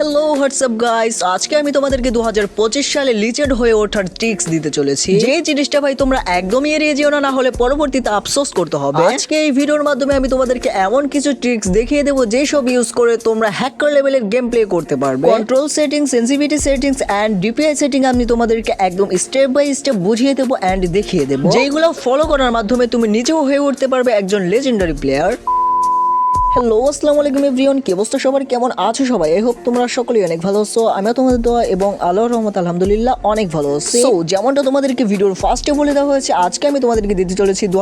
Hello WhatsApp guys আজকে আমি তোমাদেরকে দু হাজার পঁচিশ সালে লিচেড হয়ে ওঠার ট্রিক্স দিতে চলেছি। যে জিনিসটা ভাই তোমরা একদমই এড়িয়ে যেও না হলে পরবর্তীতে আফসোস করতে হবে। আজকে এই ভিডিওর মাধ্যমে আমি তোমাদেরকে এমন কিছু ট্রিক্স দেখিয়ে দেবো যে সব ইউজ করে তোমরা হ্যাকার লেভেলের গেম প্লে করতে পারবে। Control setting sensitivity settings and DPI setting আমি তোমাদেরকে একদম স্টেপ বাই স্টেপ বুঝিয়ে দেবো অ্যান্ড দেখিয়ে দেবো। যেগুলো ফলো করার মাধ্যমে তুমি নিজেও হয়ে উঠতে পারবে একজন লেজেন্ডারি প্লেয়ার হ্যালো আসসালামু আলাইকুম এভরিওয়ান কি অবস্থা সবার? কেমন আছো সবাই? আই হোপ তোমরা সকলেই অনেক ভালো আছো আমিও তোমাদের দোয়া এবং আল্লাহর রহমত আলহামদুলিল্লাহ অনেক ভালো আছি। সো যেমনটা তোমাদেরকে ভিডিওর ফার্স্টে বলে দেওয়া হয়েছে আজকে আমি তোমাদেরকে দিতে চলেছি দু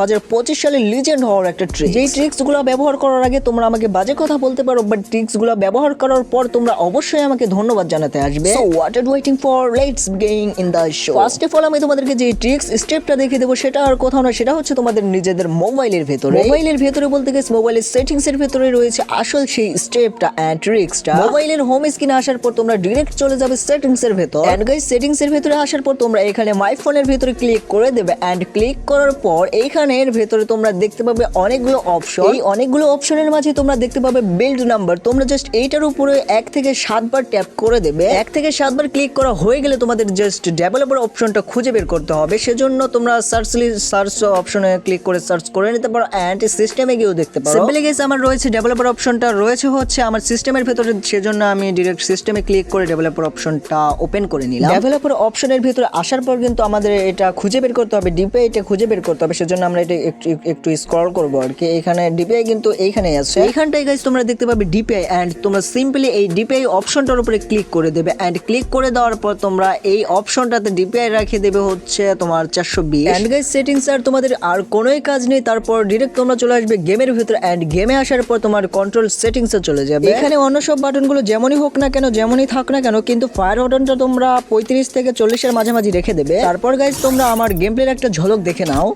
সালে লিজেন্ড হওয়ার একটা ট্রিক যেই ট্রিক্সগুলো ব্যবহার করার আগে তোমরা আমাকে বাজে কথা বলতে পারো বাট ট্রিক্সগুলো ব্যবহার করার পর তোমরা অবশ্যই আমাকে ধন্যবাদ জানাতে আসবে। So what are waiting for let's going in the show first of all আমি তোমাদেরকে যে ট্রিক্স স্টেপটা দেখিয়ে দেবো সেটা আর কোথাও না সেটা হচ্ছে তোমাদের নিজেদের মোবাইলের ভেতরে। মোবাইলের ভেতরে বলতে গেছে মোবাইলের সেটিংস এর ভেতরে রয়েছে আসল সেই স্টেপটা অ্যান্ড ট্রিক্সটা মোবাইলের হোম স্ক্রিনে আসার পর তোমরা ডিরেক্ট চলে যাবে সেটিংস এর ভেতর। এন্ড গাইস সেটিংস এর ভেতরে আসার পর তোমরা এখানে মাই ফোনের ভেতরে ক্লিক করে দেবে। এন্ড ক্লিক করার পর এইখানে এর ভেতরে তোমরা দেখতে পাবে অনেকগুলো অপশন এই অনেকগুলো অপশনের মাঝে তোমরা দেখতে পাবে বিল্ড নাম্বার তোমরা জাস্ট এইটার উপরে এক থেকে সাতবার ট্যাপ করে দেবে। এক থেকে সাতবার ক্লিক করা হয়ে গেলে তোমাদের জাস্ট ডেভেলপার অপশনটা খুঁজে বের করতে হবে। সেজন্য তোমরা সার্চ সার্চ অপশনে ক্লিক করে সার্চ করে নিতে পারো। অ্যান্ড সিস্টেমে গিয়েও দেখতে পারো। সিম্পলি গেছে আমার রয়েছে ডেভেলপার অপশনটা রয়েছে হচ্ছে আমার সিস্টেমের ভেতরে সেজন্য আমি ডিরেক্ট সিস্টেমে ক্লিক করে ডেভেলপার অপশনটা ওপেন করে নিলাম। ডেভেলপার অপশনের ভেতরে আসার পর কিন্তু আমাদের এটা খুঁজে বের করতে হবে ডিপে এটা খুঁজে বের করতে হবে সেজন্য আমরা এটা একটু একটু স্ক্রল করব আর কি। এখানে ডিপিআই কিন্তু এইখানেই আছে। এইখানটাই গাইজ তোমরা দেখতে পাবে ডিপিআই অ্যান্ড তোমরা সিম্পলি এই ডিপিআই অপশনটার উপরে ক্লিক করে দেবে অ্যান্ড ক্লিক করে দেওয়ার পর তোমরা এই অপশনটাতে ডিপিআই রাখিয়ে দেবে হচ্ছে তোমার চারশো বিশ। অ্যান্ড গাইজ সেটিংস আর তোমাদের আর কোনোই কাজ নেই তারপর ডিরেক্ট তোমরা চলে আসবে গেমের ভিতরে অ্যান্ড গেমে আসার পর তোমার কন্ট্রোল সেটিংসে চলে যাবে। এখানে অন্য সব বাটনগুলো যেমনই হোক না কেন, যেমনই থাক না কেন, কিন্তু ফায়ার বাটনটা তোমরা পঁয়ত্রিশ থেকে চল্লিশের মাঝামাঝি রেখে দেবে। তারপর গাইজ তোমরা আমার গেম প্লের একটা ঝলক দেখে নাও।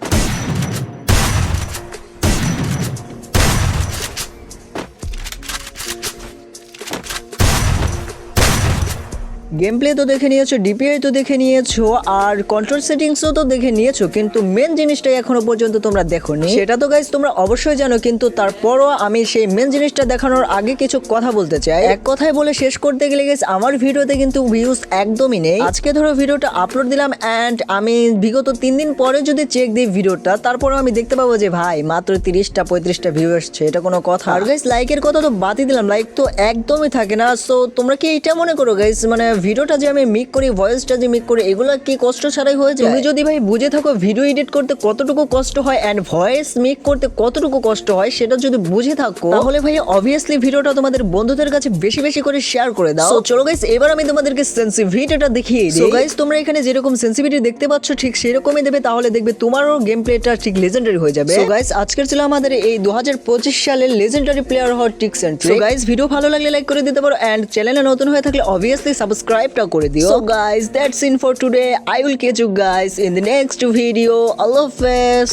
গেম প্লে তো দেখে নিয়েছো ডিপিআই তো দেখে নিয়েছো, আর কন্ট্রোল সেটিংসও তো দেখে নিয়েছো, কিন্তু মেন জিনিসটাই এখনও পর্যন্ত তোমরা দেখো নি সেটা তো গাইজ তোমরা অবশ্যই জানো, কিন্তু তারপরও আমি সেই মেন জিনিসটা দেখানোর আগে কিছু কথা বলতে চাই। এক কথায় বলে শেষ করতে গেলে গেছে আমার ভিডিওতে কিন্তু ভিউজ একদমই নেই। আজকে ধরো ভিডিওটা আপলোড দিলাম অ্যান্ড আমি বিগত তিন দিন পরে যদি চেক দিই ভিডিওটা, তারপরেও আমি দেখতে পাবো যে ভাই, মাত্র তিরিশটা, পঁয়ত্রিশটা ভিউ এসছে এটা কোনো কথা। আর গাইজ লাইকের কথা তো বাতি দিলাম লাইক তো একদমই থাকে না। সো তোমরা কি এটা মনে করো গাইজ মানে ভিডিওটা যে আমি মিক করি ভয়েসটা যে মিক করি এগুলো কি কষ্ট ছাড়াই হয়ে যায়? তুমি যদি ভাই বুঝে থাকো ভিডিও এডিট করতে কতটুকু কষ্ট হয় অ্যান্ড ভয়েস মিক করতে কতটুকু কষ্ট হয় সেটা যদি বুঝে থাকো তাহলে ভাই অবভিয়াসলি ভিডিওটা তোমাদের বন্ধুদের কাছে বেশি বেশি করে শেয়ার করে দাও। চলো গাইস এবার আমি তোমাদেরকে সেন্সিভিটিটা দেখিয়ে দিই। গাইস তোমরা এখানে যেরকম সেন্সিভিটি দেখতে পাচ্ছ ঠিক সেরকমই দেবে তাহলে দেখবে তোমারও গেম প্লেটা ঠিক লেজেন্ডারি হয়ে যাবে। সো গাইস আজকের ছিল আমাদের এই 2025 সালের লেজেন্ডারি প্লেয়ার হওয়ার tips and tricks guys video ভালো লাগলে লাইক করে দিতে পারো এন্ড চ্যানেলে নতুন হয়ে থাকলে অবভিয়াসলি সাবস্ক্রাইবটা করে দিও। So guys that's it for today I will catch you guys in the next video আল্লাহ হাফেজ